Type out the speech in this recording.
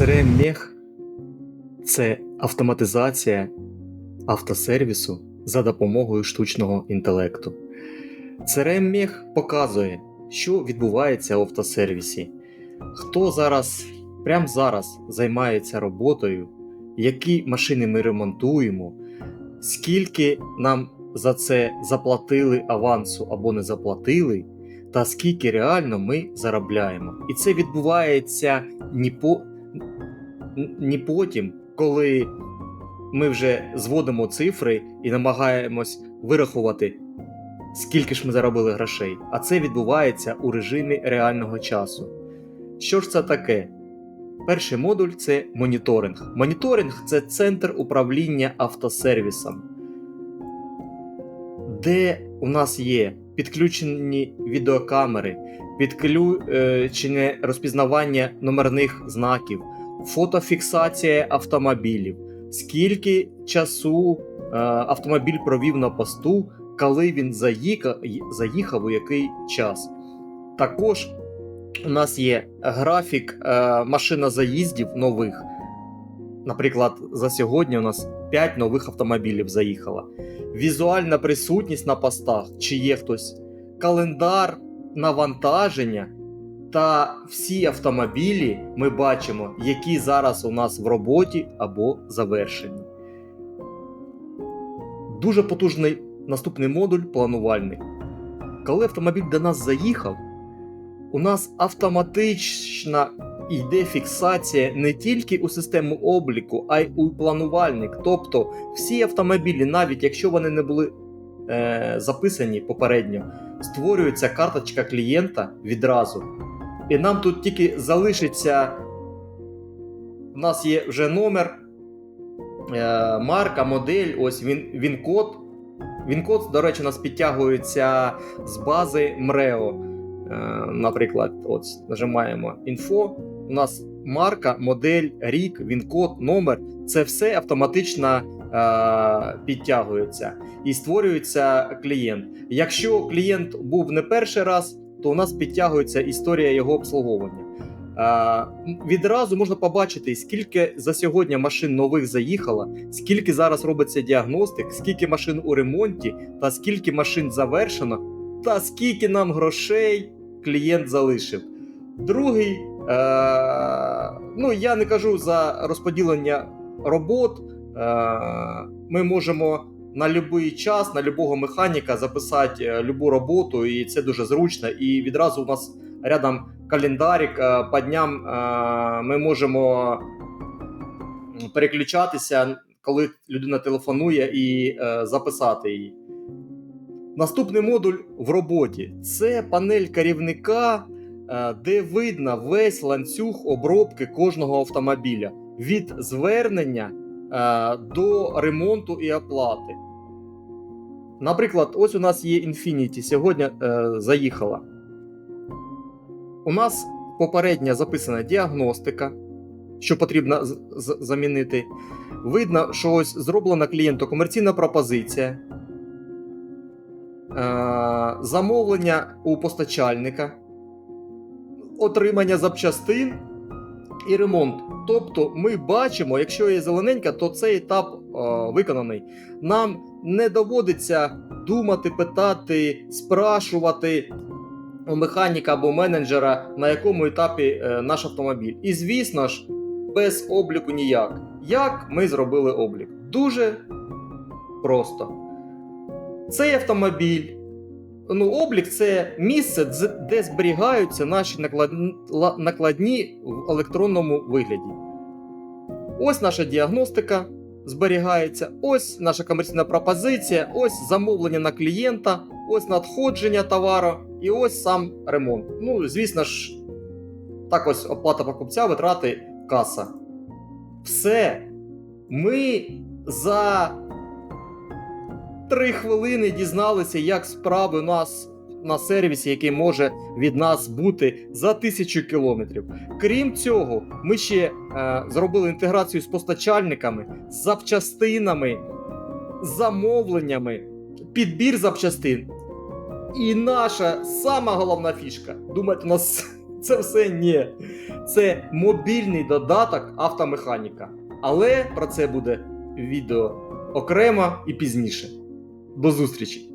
crm мех це автоматизація автосервісу за допомогою штучного інтелекту. crm мех показує, що відбувається в автосервісі, хто зараз, прямо зараз займається роботою, які машини ми ремонтуємо, скільки нам за це заплатили авансу або не заплатили, та скільки реально ми заробляємо. І це відбувається не, по, не потім, коли ми вже зводимо цифри і намагаємось вирахувати, скільки ж ми заробили грошей. А це відбувається у режимі реального часу. Що ж це таке? Перший модуль це моніторинг. Моніторинг це центр управління автосервісом, де у нас є підключені відеокамери, підключене розпізнавання номерних знаків, фотофіксація автомобілів, скільки часу е, автомобіль провів на посту, коли він заїхав, заїхав у який час. Також у нас є графік е, машинозаїздів нових. Наприклад, за сьогодні у нас 5 нових автомобілів заїхало. Візуальна присутність на постах, чи є хтось, календар навантаження та всі автомобілі ми бачимо, які зараз у нас в роботі або завершені. Дуже потужний наступний модуль планувальний. Коли автомобіль до нас заїхав, у нас автоматично йде фіксація не тільки у систему обліку, а й у планувальник. Тобто всі автомобілі, навіть якщо вони не були е, записані попередньо, створюється карточка клієнта відразу. І нам тут тільки залишиться. У нас є вже номер, е, марка, модель, ось він, він код. Він код, до речі, у нас підтягується з бази МРЕО. Е, наприклад, от нажимаємо інфо. У нас марка, модель, рік, він код, номер. Це все автоматично е, підтягується і створюється клієнт. Якщо клієнт був не перший раз, то у нас підтягується історія його обслуговування. Відразу можна побачити, скільки за сьогодні машин нових заїхало, скільки зараз робиться діагностик, скільки машин у ремонті, та скільки машин завершено, та скільки нам грошей клієнт залишив. Другий, е, ну я не кажу за розподілення робот. Е, Ми можемо на будь-який час, на любого механіка записати е, любу роботу, і це дуже зручно. І відразу у нас рядом календарик е, по дням е, ми можемо переключатися, коли людина телефонує, і записати її. Наступний модуль в роботі це панель керівника, де видно весь ланцюг обробки кожного автомобіля від звернення до ремонту і оплати. Наприклад, ось у нас є Infinity, сьогодні е, заїхала. У нас попередня записана діагностика, що потрібно замінити. Видно, що ось зроблена клієнту комерційна пропозиція. Замовлення у постачальника, отримання запчастин і ремонт. Тобто ми бачимо, якщо є зелененька, то цей етап о, виконаний. Нам не доводиться думати, питати, спрашувати механіка або менеджера, на якому етапі е, наш автомобіль. І звісно ж, без обліку ніяк. Як ми зробили облік? Дуже просто. Цей автомобіль. Ну, Облік це місце, де зберігаються наші накладні в електронному вигляді. Ось наша діагностика зберігається, ось наша комерційна пропозиція, ось замовлення на клієнта, ось надходження товару і ось сам ремонт. Ну, звісно ж, так ось оплата покупця, витрати каса. Все. Ми за три хвилини дізналися, як справи у нас на сервісі, який може від нас бути за тисячу кілометрів. Крім цього, ми ще е, зробили інтеграцію з постачальниками, з запчастинами, замовленнями, підбір запчастин. І наша сама головна фішка. Думаєте, у нас Це все ні. Це мобільний додаток автомеханіка. Але про це буде відео окремо і пізніше. До зустрічі!